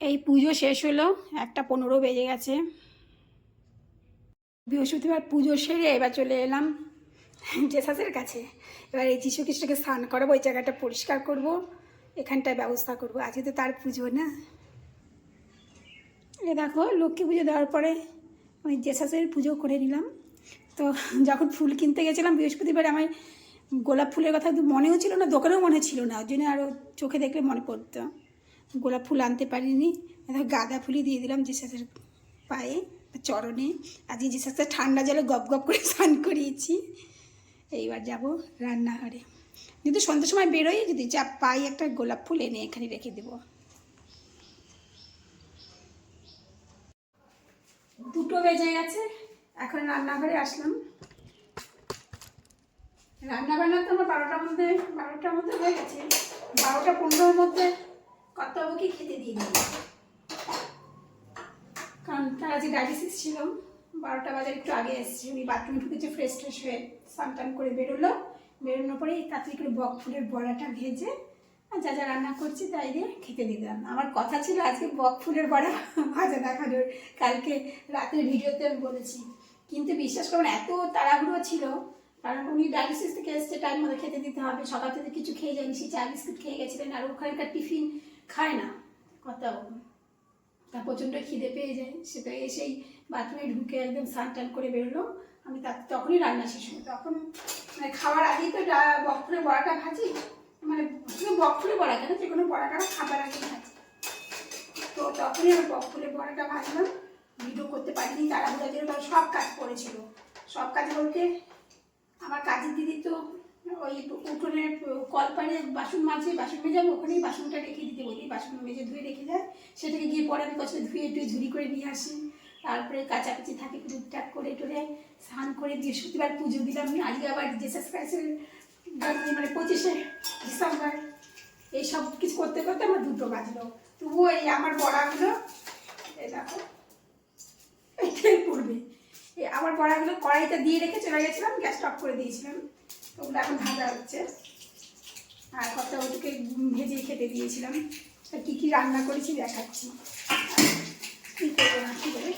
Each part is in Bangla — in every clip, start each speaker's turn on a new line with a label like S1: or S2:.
S1: এই পুজো শেষ হলো, একটা পনেরো বেজে গেছে। বৃহস্পতিবার পুজো সেরে এবার চলে এলাম জেসাসের কাছে। এবার এই যিশু খ্রিস্টকে স্নান করাবো ওই জায়গাটা পরিষ্কার করব, এখানটায় ব্যবস্থা করব। আজকে তো তার পুজো না। এ দেখো, লক্ষ্মী পুজো দেওয়ার পরে আমি জেসাসের পুজো করে নিলাম। তো যখন ফুল কিনতে গেছিলাম, বৃহস্পতিবার আমার গোলাপ ফুলের কথা মনেও ছিল না, দোকানেও মনে ছিল না ওই জন্য আরও চোখে দেখলে মনে পড়তো। গোলাপ ফুল আনতে পারিনি। দেখো গাঁদা ফুলই দিয়ে দিলাম জেসাসের পায়ে চরণে। আজকে জেসাসটা ঠান্ডা জলে গপ গপ করে স্নান করিয়েছি। এইবার যাব রান্নাঘরে। যদি সন্ধ্যার সময় বেরোই যদি যা পাই একটা গোলাপ ফুল এনে এখানে রেখে দেবো। দুটো বেজে গেছে, এখন রান্নাঘরে আসলাম। রান্না বান্না তো আমার বারোটার মধ্যে বারোটার মধ্যে হয়ে গেছে। বারোটা পনেরোর মধ্যে কর্তাবাবুকে খেতে দিয়ে দিই কারণ তার আজকে ডায়ালিসিস ছিল, বারোটা বাজার একটু আগে এসেছি। উনি বাথরুমে ঢুকেছে ফ্রেশ ট্রেশ হয়ে স্নান টান করে বেরোলো। বেরোনোর পরে তাড়াতাড়ি করে বক ফুলের বড়াটা ভেজে আর যা যা রান্না করছি তাই দিয়ে খেতে দিতাম আমার কথা ছিল আজকে বক ফুলের বড়া ভাজা দেখানোর কালকে রাতের ভিডিওতে আমি বলেছি। কিন্তু বিশ্বাস করবেন এত তাড়াহুড়ো ছিল। কারণ উনি ডায়ালিসিস থেকে এসছে টাইম মতো খেতে দিতে হবে। সকাল থেকে কিছু খেয়ে যায়নি, সে চা বিস্কুট খেয়ে গেছিলেন আর ওখানকার টিফিন খায় না। কথা তা প্রচণ্ড খিদে পেয়ে যায়। সেটা এসেই বাথরুমে ঢুকে একদম স্নান টান করে বেরোলো। আমি তার তখনই রান্না শেষ হলো। তখন মানে খাওয়ার আগেই তো বকফুলের বড়াটা ভাজি। মানে শুধু বকফুলের বড়া কেন? যে কোনো বড়াটা খাবার আগেই ভাজি। তো তখনই আমি বকফুলের বড়াটা ভাজলাম। ভিডিও করতে পারিনি তারা তাড়াহুড়া যেন সব কাজ পড়েছিল সব কাজ বলতে আমার কাজের দিদি তো ওই উঠোনে কলপারে বাসন মাজে বাসন মেজাবো ওখানেই বাসনটা রেখে দিতে বলি। বাসন মেজে ধুয়ে রেখে যায়। সেটাকে গিয়ে পরে আমি কষ্ট ধুয়ে একটু ঝুড়ি করে নিয়ে আসি। তারপরে কাচাকাচি থাকে টুকটাক করে টোরে স্নান করে বৃহস্পতিবার পুজো দিলাম। আমি আজকে আবার জেসাস ক্রাইসের মানে পঁচিশে ডিসেম্বর এইসব কিছু করতে করতে আমার দুটো বাজলো। তবুও এই আমার বড়াগুলো, এই দেখো এটাই পড়বে। এই আমার বড়াগুলো কড়াইতে দিয়ে রেখে চলে গেছিলাম, গ্যাস অফ করে দিয়েছিলাম। ওগুলো এখন ভাজা হচ্ছে। আর কত ওটুকে ভেজে খেতে দিয়েছিলাম। তা কী কী রান্না করেছি দেখাচ্ছি। কী করব না কী করে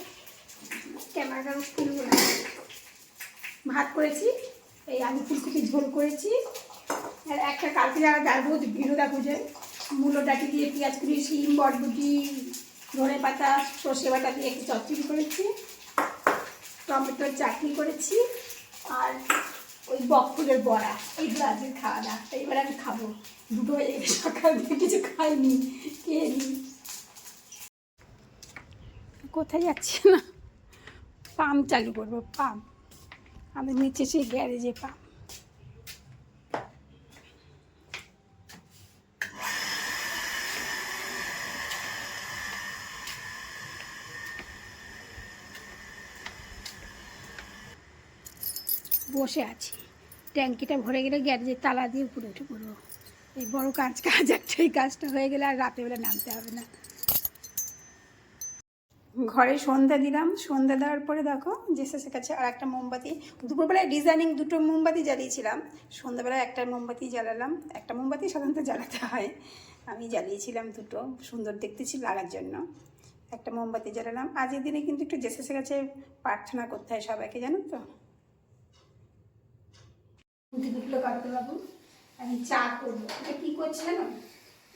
S1: ক্যামেরাটা খুলবো না ভাত করেছি, এই আলু ফুলকপি ঝোল করেছি। আর একটা কালকে যারা ডাল রোজ বিরোধা পুজোয়, মূলো ডাটি দিয়ে, পেঁয়াজ কুড়ি শিম বটবুটি ধনে পাতা, সর্ষে বাটা দিয়ে একটু চচ্চড়ি করেছি। টমেটোর চাটনি করেছি। আর ওই বকফুলের বড়া এইগুলো আজকে খাওয়া দাওয়া। এইবার আমি খাব। দুটো হয়ে সকাল থেকে, কিছু খাইনি, খেয়ে কোথায় যাচ্ছি না? পাম্প চালু করব, পাম্প। আমি নিচে সেই গ্যারেজে পাম্প। বসে আছি। ট্যাঙ্কিটা ভরে গেলে গ্যারেজের তালা দিয়ে উপরে উঠে পড়ব। এই বড় কাজ কাজ একটা, এই কাজটা হয়ে গেলে আর রাতেরবেলা নামতে হবে না। ঘরে সন্ধ্যা দিলাম। সন্ধ্যা দেওয়ার পরে দেখো, জেসাসের কাছে আর একটা মোমবাতি। দুপুরবেলায় ডিজাইনিং দুটো মোমবাতি জ্বালিয়েছিলাম। সন্ধ্যাবেলায় একটা মোমবাতি জ্বালালাম। একটা মোমবাতি সাধারণত জ্বালাতে হয়। আমি জ্বালিয়েছিলাম দুটো, সুন্দর দেখতেছি লাগার জন্য। একটা মোমবাতি জ্বালালাম। আজকের দিনে কিন্তু একটু জেসাসের কাছে প্রার্থনা করতে হয় সবাইকে, জানো তো? কাটতে পাবো আমি চা করব। ওটা কী করছে জানো?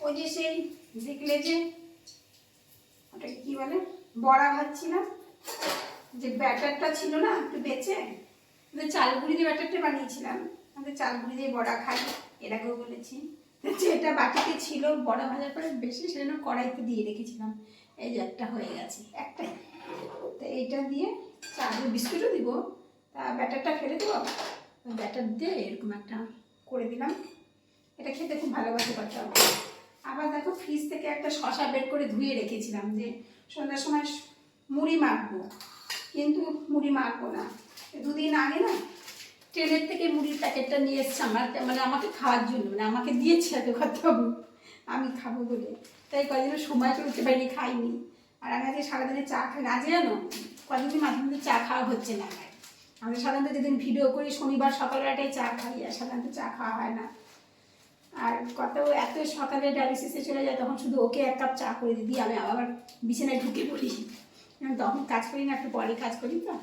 S1: ওই যে সেই দেখলে যে, ওটাকে কী বলে? বড়া ভাজছিলাম যে ব্যাটারটা ছিল না একটু বেঁচে চাল গুঁড়ি দিয়ে ব্যাটারটা বানিয়েছিলাম আমাদের চাল গুঁড়ি দিয়ে বড়া খাই আগেও বলেছি। যেটা বাটিতে ছিল, বড়া ভাজার পরে বেশি সেটা কড়াইতে দিয়ে রেখেছিলাম। এই যে একটা হয়ে গেছে একটাই তো এইটা দিয়ে চা বিস্কুটও দিব। তা ব্যাটারটা ফেলে দেবো? ব্যাটার দিয়ে এরকম একটা করে দিলাম। এটা খেতে খুব ভালোবাসে হবে আবার দেখো ফ্রিজ থেকে একটা শশা বের করে ধুয়ে রেখেছিলাম যে সন্ধ্যার সময় মুড়ি মাখবো। কিন্তু মুড়ি মাখবো না। দুদিন আগে না ট্রেনের থেকে মুড়ির প্যাকেটটা নিয়ে এসছে আমার মানে আমাকে খাওয়ার জন্য মানে আমাকে দিয়েছে এত কথা। আমি খাব বলে। তাই কদিনও সময় চলতে পারিনি খাইনি। আর আমি আজকে সারাদিনে চা খাই না জানো? কদিন মাঝে মধ্যে চা খাওয়া হচ্ছে না আমি সাধারণত যেদিন ভিডিও করি শনিবার সকালবেলাটাই চা খাই, আর সাধারণত চা খাওয়া হয় না। আর কত এত সকালে ডায়ালিসিসে চলে যায়, তখন শুধু ওকে এক কাপ চা করে দিই আমি আবার বিছানায় ঢুকে পড়ি। তখন কাজ করি না, একটু পরে কাজ করি তো।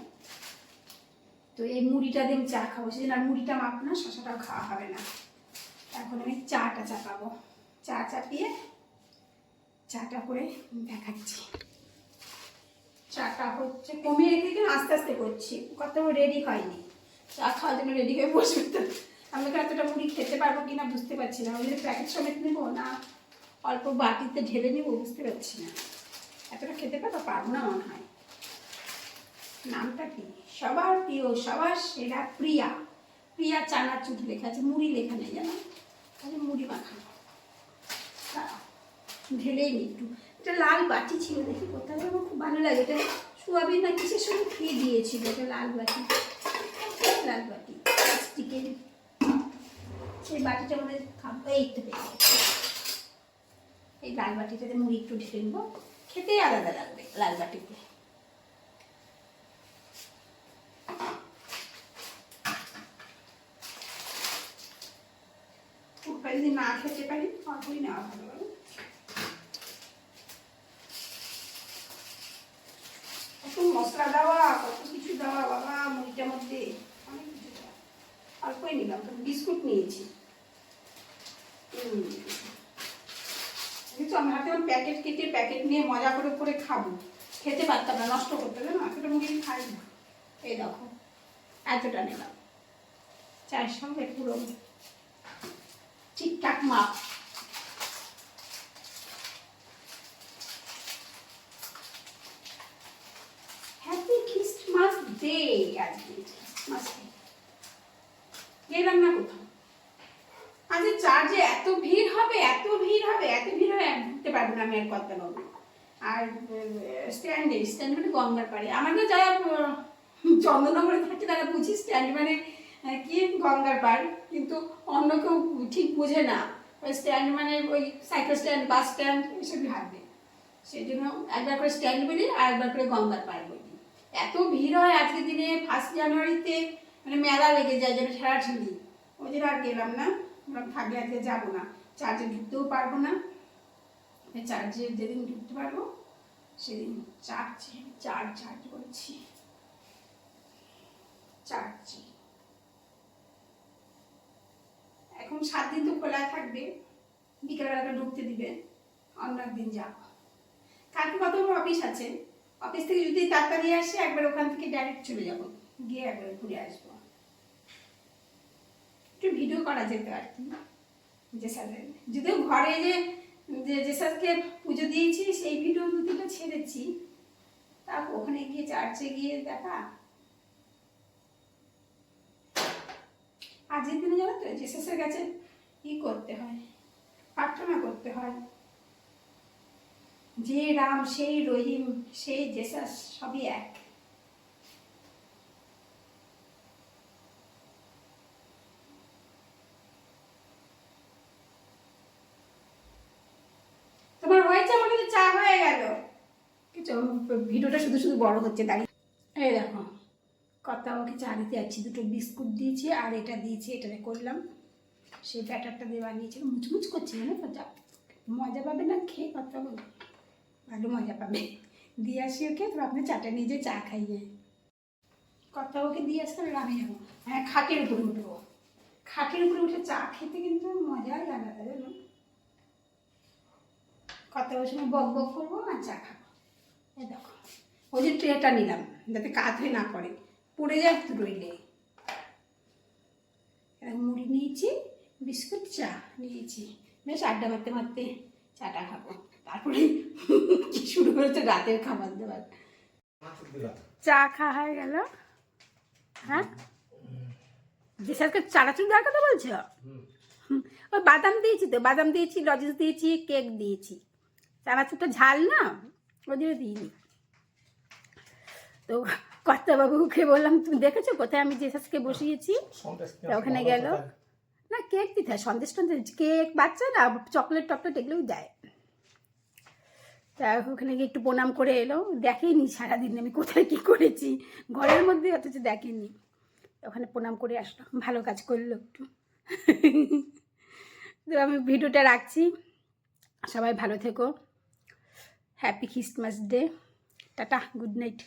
S1: তো এই মুড়িটা দিয়ে আমি চা খাব। সেদিন আর মুড়িটা মাপ না, শশাটাও খাওয়া হবে না। এখন আমি চাটা চাপাবো। চা চাপিয়ে, চাটা করে দেখাচ্ছি। চাটা হচ্ছে কমিয়ে রেখে আস্তে আস্তে করছি। কত রেডি হয়নি। চা খাওয়ার জন্য রেডি হয়ে বসবে আমি তো এতটা মুড়ি খেতে পারব কিনা বুঝতে পারছি না। ওই প্যাকেট সমেত নেব না, অল্প বাটিতে ঢেলে নেব বুঝতে পারছি না। এতটা খেতে পারব পারব না মনে হয়। নামটা কি? সবার প্রিয়, সবার সেরা প্রিয়া। প্রিয়া চানাচুর লেখা আছে, মুড়ি লেখা নেই জানো? তাহলে মুড়ি মাখানো। ঢেলেই নি একটু লাল বাটি ছিল দেখি কোথায় আমার খুব ভালো লাগে। এটা সোয়াবিন না কিসের সঙ্গে খেয়ে দিয়েছিল এটা লাল বাটি? লাল বাটি, প্লাস্টিকের। সেই বাটিটা মধ্যে খাব এই তো এই লাল বাটিটাতে মুড়ি একটু ঢেলে নেব। খেতেই আলাদা লাগবে লাল বাটিতে। যদি না খেতে পারি অল্পই নেওয়া ভালো বলো কত মশলা দেওয়া কত কিছু দেওয়া বাবা মুড়িটার মধ্যে অনেক কিছু দেওয়া অল্পই বিস্কুট নিয়েছি। কিন্তু আমার হাতে প্যাকেট কেটে প্যাকেট নিয়ে মজা করে করে খাব খেতে পারতাম না নষ্ট করতে না এতটা মুড়ি খাই না এই দেখো এতটা নিলাম চায়ের সঙ্গে পুরো ঠিকঠাক মাপ হ্যাপি খ্রিস্টমাস ডে আজকে খ্রিস্টমাস ডে গেলাম না কোথাও আজ চার্জে এত ভিড় হবে এত ভিড় হবে এত ভিড় হবে আর আর কথা বলব আর স্ট্যান্ডে স্ট্যান্ড মানে গঙ্গার পাড়ে। আমার না যারা আহ, চন্দননগরে থাকে তারা বুঝি স্ট্যান্ড মানে কি গঙ্গার পাড়? কিন্তু অন্য কেউ ঠিক বুঝে না। ওই স্ট্যান্ড মানে ওই সাইকেল স্ট্যান্ড বাস স্ট্যান্ড এসবই ভাববে সেই জন্য একবার করে স্ট্যান্ড বলি আর একবার করে গঙ্গার পাড় বলি এত ভিড় হয় আজকের দিনে ফার্স্ট জানুয়ারিতে মানে মেলা লেগে যায় যেন ঠেলাঠেলি ওই জন্য আর গেলাম না। আমরা থাকলে আজকে যাব না। চার্জে ঢুকতেও পারব না। চার্জে যেদিন ঢুকতে পারব, সেদিন চার্জে চার্জ চার্জ করছি। চার্জে। এখন সাত দিন তো খোলা থাকবে বিকেলবেলাটা ঢুকতে দিবে অন্য একদিন যাব। কত বড় অফিস আছে? অফিস থেকে যদি তাড়াতাড়ি আসে, একবার ওখান থেকে ডাইরেক্ট চলে যাব, গিয়ে একবার ঘুরে আসব। একটু ভিডিও করা যেত আর কি জেসাদের যদিও ঘরে যে যে জেসাদকে পুজো দিয়েছি, সেই ভিডিও দু ছেড়েছি। তা ওখানে গিয়ে চার্চে গিয়ে দেখা। আজকের দিনে জানো তো জেসাসের কাছে ই করতে হয়, প্রার্থনা করতে হয়। যে রাম, সেই রহিম, সেই জেসাস সবই এক তোমার হয়েছে আমার কিন্তু চা হয়ে গেল কিছু ভিডিওটা শুধু শুধু বড় হচ্ছে দাঁড়িয়ে এই দেখো কথা ওকে চা দিতে যাচ্ছি, দুটো বিস্কুট দিয়েছি আর এটা দিয়েছি, এটাতে করলাম। সেই ব্যাটারটা দিয়ে বানিয়েছি মুচমুচ করছে, জানো যা। মজা পাবে না খেয়ে কথা বলবে ভালো মজা পাবে। দিয়ে আসি ওকে তো আপনি চাটা নিজে চা খাইয়ে। কথা ওকে দিয়ে আসতে হবে আমি যাব হ্যাঁ খাটের উপরে উঠবো। খাটের উপরে উঠে চা খেতে কিন্তু মজাই আলাদা, জানো। কথা ওর বক বক করব আর চা খাব। এই দেখো, ওই যে ট্রেটা নিলাম, যাতে হয়ে না পড়ে। পড়ে যায় রইলে মুড়ি নিয়েছি, বিস্কুট, চা নিয়েছি। বেশ আড্ডা মারতে মারতে চাটা খাব। তারপরে শুরু করেছে রাতের খাবার দাবার। চা খাওয়া হয়ে গেল। হ্যাঁ? যে স্যারকে চানাচুর দেওয়ার কথা বলছো? ওই বাদাম দিয়েছি তো, বাদাম দিয়েছি, লজেন্স দিয়েছি, কেক দিয়েছি। চানাচুরটা ঝাল না? জন্য দিইনি। তো কর্তাবাবুকে বললাম তুমি দেখেছ কোথায় আমি জেসাসকে বসিয়েছি? তা ওখানে গেল। না কেক দিতে হয় সন্দেশ টন্দেশ কেক বাচ্চা না চকলেট টকলেট এগুলোই দেয়। তা ওখানে গিয়ে একটু প্রণাম করে এলো দেখেনি সারাদিন আমি কোথায় কী করেছি ঘরের মধ্যে অথচ দেখেনি ওখানে প্রণাম করে আসলো ভালো কাজ করল একটু। তো আমি ভিডিওটা রাখছি সবাই ভালো থেকো। happy Christmas day tata good night